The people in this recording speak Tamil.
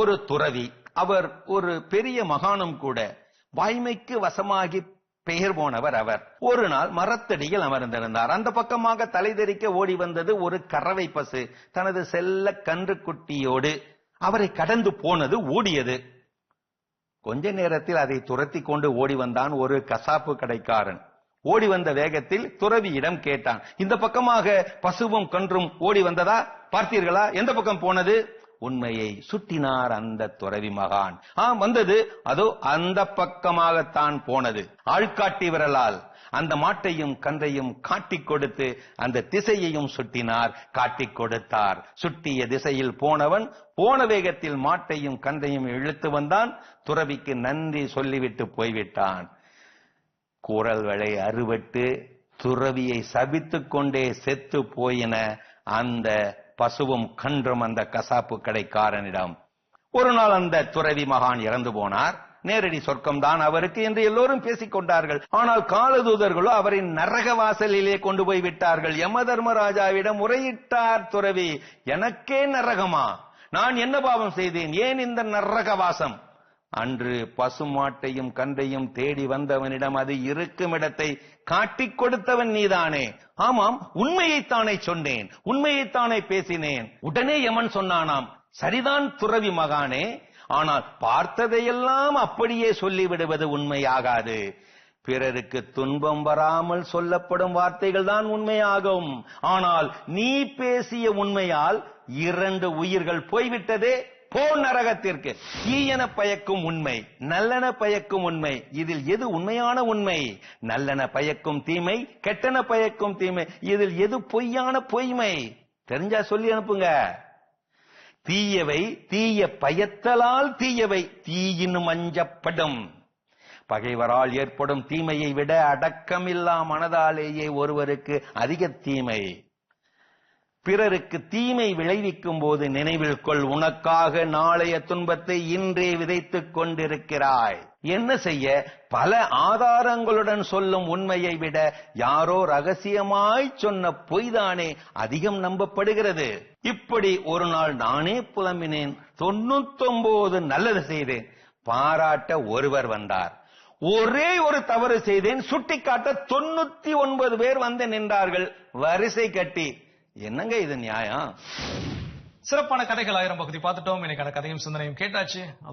ஒரு துறவி அவர் ஒரு பெரிய மகானும் கூட வாய்மைக்கு வசமாகி பெயர் போனவர் அவர். ஒரு நாள் மரத்தடியில் அமர்ந்திருந்தார். அந்த பக்கமாக தலைதெறிக்க ஓடி வந்தது ஒரு கறவை பசு. தனது செல்ல கன்று குட்டியோடு அவரை கடந்து போனது ஓடியது. கொஞ்ச நேரத்தில் அதை துரத்தி கொண்டு ஓடி வந்தான் ஒரு கசாப்பு கடைக்காரன். ஓடி வந்த வேகத்தில் துறவியிடம் கேட்டான் இந்த பக்கமாக பசுவும் கன்றும் ஓடி வந்ததா? பார்த்தீர்களா? எந்த பக்கம் போனது? உண்மையை சுட்டினார் அந்த துறவி மகான். ஆ வந்தது. அதோ அந்த பக்கமாகத்தான் போனது. ஆள்காட்டி விரலால் அந்த மாட்டையும் கன்றையும் காட்டிக் கொடுத்து அந்த திசையையும் சுட்டினார். காட்டிக் கொடுத்தார். சுட்டிய திசையில் போனவன் போன வேகத்தில் மாட்டையும் கன்றையும் இழுத்து வந்தான். துறவிக்கு நன்றி சொல்லிவிட்டு போய்விட்டான். குரல்களை அறுபட்டு துறவியை சபித்துக் கொண்டே செத்து போயின அந்த பசுவும் கன்றும் அந்த கசாப்பு கடைக்காரனிடம் ஒரு நாள் அந்த துறவி மகான் இறந்து போனார். நேரடி சொர்க்கம்தான் அவருக்கு என்று எல்லோரும் பேசிக் கொண்டார்கள். ஆனால் காலதூதர்களோ அவரின் நரக வாசலிலே கொண்டு போய் விட்டார்கள். யம தர்மராஜாவிடம் முறையிட்டார் துறவி எனக்கே நரகமா? நான் என்ன பாவம் செய்தேன்? ஏன் இந்த நரக வாசம்? அன்று பசுமாட்டையும் கன்றையும் தேடி வந்தவனிடம் அது இருக்கும் இடத்தை காட்டிக் கொடுத்தவன் நீதானே. ஆமாம் உண்மையைத்தானே சொன்னேன் உண்மையைத்தானே பேசினேன். உடனே யமன் சொன்னானாம் சரிதான் துறவி மகானே ஆனால் பார்த்ததையெல்லாம் அப்படியே சொல்லிவிடுவது உண்மையாகாது. பிறருக்கு துன்பம் வராமல் சொல்லப்படும் வார்த்தைகள் தான் உண்மையாகும். ஆனால் நீ பேசிய உண்மையால் இரண்டு உயிர்கள் போய்விட்டதே போ நரகத்திற்கு. தீயன பயக்கும் உண்மை நல்லன பயக்கும் உண்மை. இதில் எது உண்மையான உண்மை? நல்லன பயக்கும் தீமை கெட்டன பயக்கும் தீமை. இதில் எது பொய்யான பொய்மை? தெரிஞ்சா சொல்லி அனுப்புங்க. தீயவை தீய பயத்தலால் தீயவை தீயின் மஞ்சப்படும் பகைவரால் ஏற்படும் தீமையை விட அடக்கமில்லா மனதாலேயே ஒருவருக்கு அதிக தீமை. பிறருக்கு தீமை விளைவிக்கும் போது நினைவில் கொள் உனக்காக நாளைய துன்பத்தை இன்றே விதைத்துக் கொண்டிருக்கிறாய். என்ன செய்ய? பல ஆதாரங்களுடன் சொல்லும் உண்மையை விட யாரோ ரகசியமாய் சொன்ன பொய்தானே அதிகம் நம்பப்படுகிறது. இப்படி ஒரு நாள் நானே புலம்பினேன் தொண்ணூத்தொன்பது நல்லது செய்தேன். பாராட்ட ஒருவர் வந்தார். ஒரே ஒரு தவறு செய்தேன் சுட்டிக்காட்ட தொண்ணூத்தி ஒன்பது பேர் வந்து நின்றார்கள். வரிசை கட்டி என்னங்க இது நியாயம்? சிறப்பான கதைகள் ஆயிரம் பகுதி பார்த்துட்டோம். இன்னைக்கான கதையும் சிந்தனையும் கேட்டாச்சு.